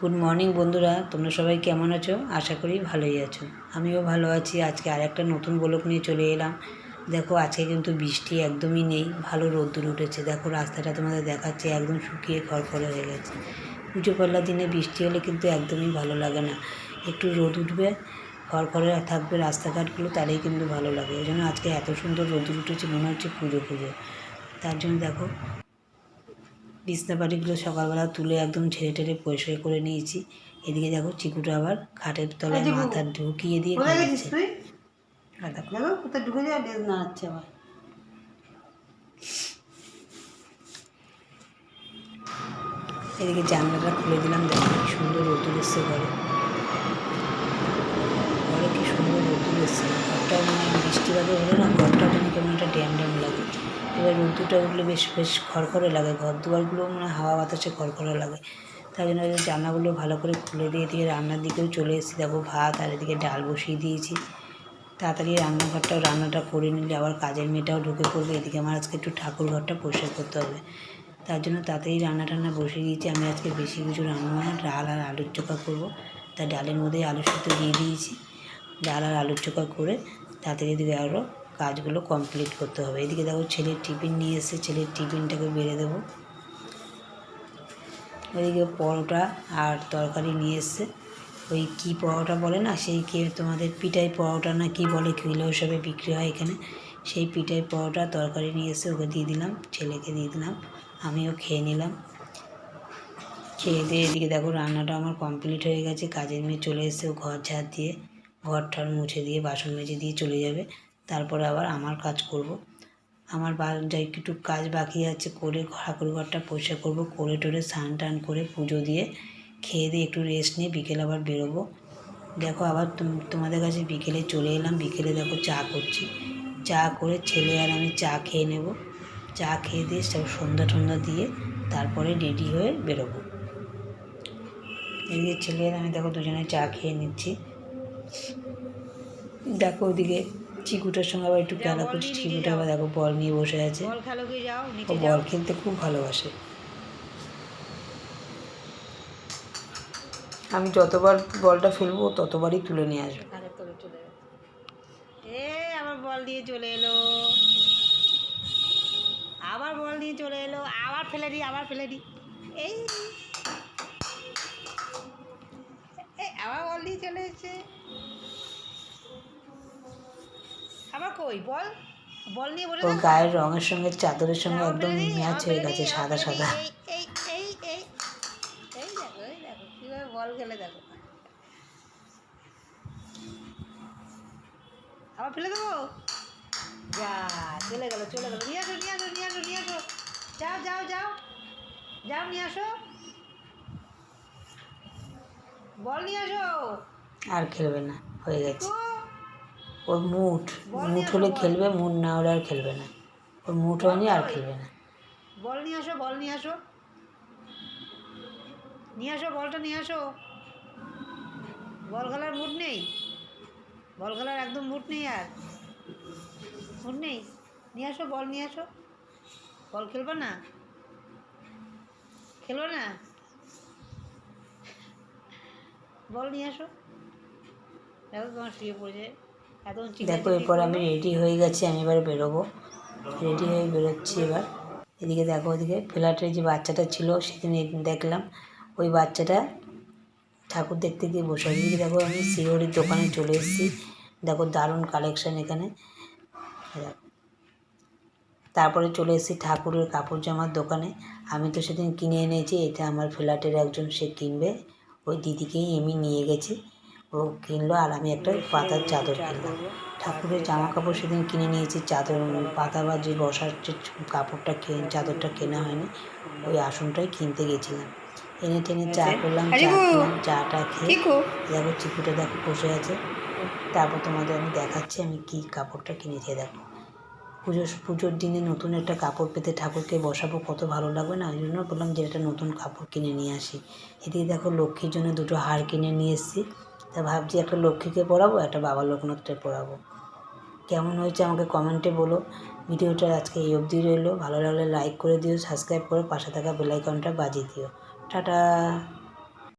Good morning বন্ধুরা। তোমরা সবাই কেমন আছো? আশা করি ভালোই আছো। আমিও ভালো আছি। আজকে আর একটা নতুন ব্লক নিয়ে চলে এলাম। দেখো, আজকে কিন্তু বৃষ্টি একদমই নেই। ভালো রোদ্দুর উঠেছে। দেখো, রাস্তাটা তোমাদের দেখাচ্ছে। একদম শুকিয়ে খড়খড়ে হয়ে গেছে। পুজো পাল্লার দিনে বৃষ্টি হলে কিন্তু একদমই ভালো লাগে না। একটু রোদ উঠবে, খড়খড়ে থাকবে রাস্তাঘাটগুলো তারাই কিন্তু ভালো লাগে। ওই জন্য আজকে এত সুন্দর রোদ্দুর উঠেছে, মনে হচ্ছে পুজো পুজো। তার জন্য দেখো বিছনা পাটিগুলো সকালবেলা তুলে একদম ঝেড়ে টেড়ে পরিষ্কার করে নিয়েছি। এদিকে দেখো চিকুটা আবার খাটের তলায় মাথা ঢুকিয়ে দিয়ে আর দেখো কোথায় ঢুকে আবার। এদিকে জানলাটা খুলে দিলাম দেখো কি সুন্দর রোদ্দুর এসছে ঘরে। ঘরে কি সুন্দর রোদ্দুর এসছে। ঘরটাও মানে বৃষ্টিপাতে হলে না ঘরটাও যেন কেমন একটা ড্যাম ড্যাম লাগে এবার রোদ্দুরটা উঠলে বেশ বেশ খড়খড়ে লাগে। ঘর দুয়ারগুলো মানে হাওয়া বাতাসে খড়খড়ে লাগে। তাই জন্য জানলাগুলো ভালো করে খুলে দিয়ে দিয়ে রান্নার দিকেও চলে এসেছি। দেখো ভাত আর এদিকে ডাল বসিয়ে দিয়েছি। তাড়াতাড়ি রান্নাঘরটাও, রান্নাটা করে নিলে আবার কাজের মেয়েটাও ঢুকে পড়বে। এদিকে আমার আজকে একটু ঠাকুর ঘরটা পরিষ্কার করতে হবে। তার জন্য তাড়াতাড়ি রান্না টান্না বসিয়ে দিয়েছি। আমি আজকে বেশি কিছু রান্না না ডাল আর আলুর চোখা করব। তাই ডালের মধ্যেই আলু সুতো দিয়ে দিয়েছি। ডাল আর আলুর চোখা করে তাড়াতাড়ি এদিকে আরও কাজগুলো কমপ্লিট করতে হবে। এদিকে দেখো ছেলের টিফিন নিয়ে এসে ছেলের টিফিনটাকে বেড়ে দেবো। ওইদিকে পরোটা আর তরকারি নিয়ে এসছে। ওই কী পরোটা বলে না? সেই কে তোমাদের পিঠাই পরোটা না কি বলে কিলো হিসাবে বিক্রি হয় এখানে। সেই পিঠাই পরোটা, তরকারি নিয়ে এসে ওকে দিয়ে দিলাম, ছেলেকে দিয়ে দিলাম, আমিও খেয়ে নিলাম। খেয়ে দিয়ে এদিকে দেখো রান্নাটা আমার কমপ্লিট হয়ে গেছে। কাজের মেয়ে চলে এসে ও ঘর ঝাড় দিয়ে ঘর ঠর মুছে দিয়ে, বাসন মেজে দিয়ে চলে যাবে। তারপরে আবার আমার কাজ করব। আমার বা যা একটু কাজ বাকি আছে করে ঠাকুর ঘরটা পরিষ্কার করব, করে টোরে স্নান টান করে পুজো দিয়ে খেয়ে দিয়ে একটু রেস্ট নিয়ে বিকেলে আবার বেরোবো। দেখো আবার তুম- তোমাদের কাছে বিকেলে চলে এলাম, বিকেলে দেখো চা করছি। চা করে ছেলে আর আমি চা খেয়ে নেব। চা খেয়ে দিয়ে সব সন্ধ্যা টন্ধ্যা দিয়ে তারপরে রেডি হয়ে বেরোবো। এদিকে ছেলে আর আমি দেখো দুজনে চা খেয়ে নিচ্ছি। দেখো ওদিকে চিকুটার সঙ্গে আবার একটু খেলা করছি চিকুটা আবার দেখো বল নিয়ে বসে আছে। ও বল খেলতে খুব ভালোবাসে। আমি যতবার বলটা ফেলব ততবারই তুলে নিয়ে আসবে। এ আবার বল দিয়ে চলে এলো। আবার বল দিয়ে চলে এলো আবার ফেলে দিই আবার ফেলে দিই এই। এই আবার বল দিয়ে চলে এসেছে। কই বল। বল নিয়ে বলে দাও। গায়ের রঙের সঙ্গে চাদরের সঙ্গে একদম ম্যাচ হয়ে গেছে সাদা সাদা। এই এই এই এই দেখো এই দেখো কীভাবে বল খেলে দেখো। আবার ফেলে দেবো? যা চলে গেল চলে গেল। নিয়ে আসো নিয়ে আসো নিয়ে আসো নিয়ে আসো। যাও যাও যাও। যাও নিয়ে আসো। বল নিয়ে আসো। আর খেলবে না হয়ে গেছে। ওর মুঠ মুঠ হলে খেলবে, মুঠ না হলে আর খেলবে না। ওর মুঠ হয়নি, আর খেলবে না। বল নিয়ে আসো, বল নিয়ে আসো। নিয়ে আসো, বলটা নিয়ে আসো। বল খেলার মুড নেই। বল খেলার একদম মুড নেই আর। মুড নেই। নিয়ে আসো, বল নিয়ে আসো। বল খেলবে না? খেলবে না? বল নিয়ে আসো। দেখো তোমার শুয়ে পড়ে এত দেখো এরপর আমি রেডি হয়ে গেছি আমি এবার বেরোবো। রেডি হয়ে বেরোচ্ছি এবার। এদিকে দেখো ওদিকে ফ্ল্যাটের যে বাচ্চাটা ছিল সেদিন দেখলাম ওই বাচ্চাটা ঠাকুর দেখতে গিয়ে বসে আছে। এদিকে দেখো আমি শিওরির দোকানে চলে এসেছি। দেখো দারুণ কালেকশান এখানে। তারপরে চলে এসেছি ঠাকুরের কাপড় জামার দোকানে। আমি তো সেদিন কিনে এনেছি এটা আমার ফ্ল্যাটের একজন সে কিনবে। ওই দিদিকেই আমি নিয়ে গেছি। ও কিনলো আর আমি একটা পাতার চাদর কিনলাম। ঠাকুরের জামা কাপড় সেদিন কিনে নিয়েছি চাদর পাতা বা যে বসার যে কাপড়টা চাদরটা কেনা হয়নি ওই আসনটাই কিনতে গেছিলাম। এনে টেনে চা করলাম চা চাটা খেয়ে দেখো চিকুটা দেখো বসে আছে। তারপর তোমাদের আমি দেখাচ্ছি আমি কী কাপড়টা কিনেছি দেখো। পুজো পুজোর দিনে নতুন একটা কাপড় পেতে ঠাকুরকে বসাবো কত ভালো লাগবে না ওই জন্য বললাম যে একটা নতুন কাপড় কিনে নিয়ে আসি। এদিকে দেখো লক্ষ্মীর জন্য দুটো হার কিনে নিয়ে এসেছি। তা ভাবছি একটা লক্ষ্মীকে পড়াবো, একটা বাবা লোকনাথকে পড়াবো। কেমন হয়েছে আমাকে কমেন্টে বলো। ভিডিওটা আজকে এই অবধি রইল। ভালো লাগলে লাইক করে দিও সাবস্ক্রাইব করে, পাশে থাকা বেলাইকনটা বাজিয়ে দিও। টাটা!